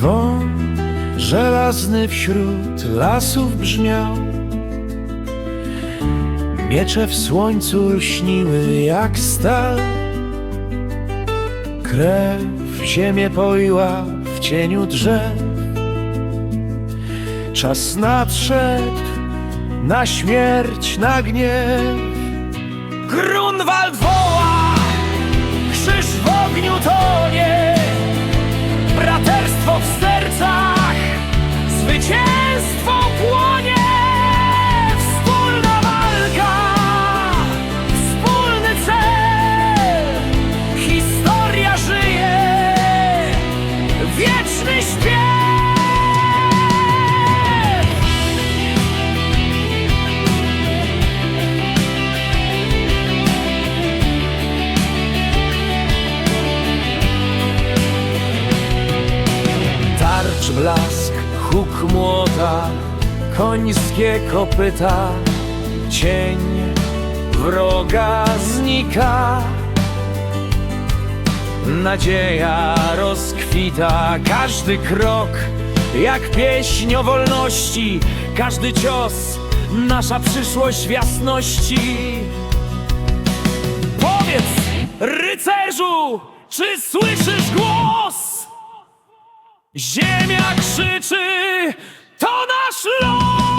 Dzwon żelazny wśród lasów brzmiał. Miecze w słońcu lśniły jak stal. Krew ziemię poiła w cieniu drzew. Czas nadszedł na śmierć, na gniew. Grunwald woła, Tarcz blask, huk młota, końskie kopyta, cień wroga znika. Nadzieja rozkwita, każdy krok jak pieśń o wolności, każdy cios nasza przyszłość w jasności. Powiedz, rycerzu, czy słyszysz głos? Ziemia krzyczy, to nasz los!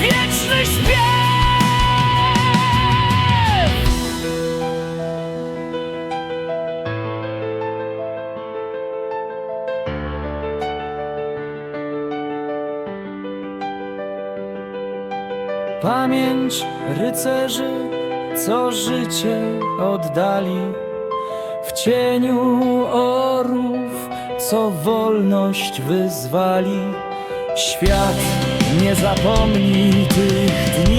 Wieczny śpiew! Pamięć rycerzy, co życie oddali w cieniu orów, co wolność wyzwali. Świat nie zapomni tych dni.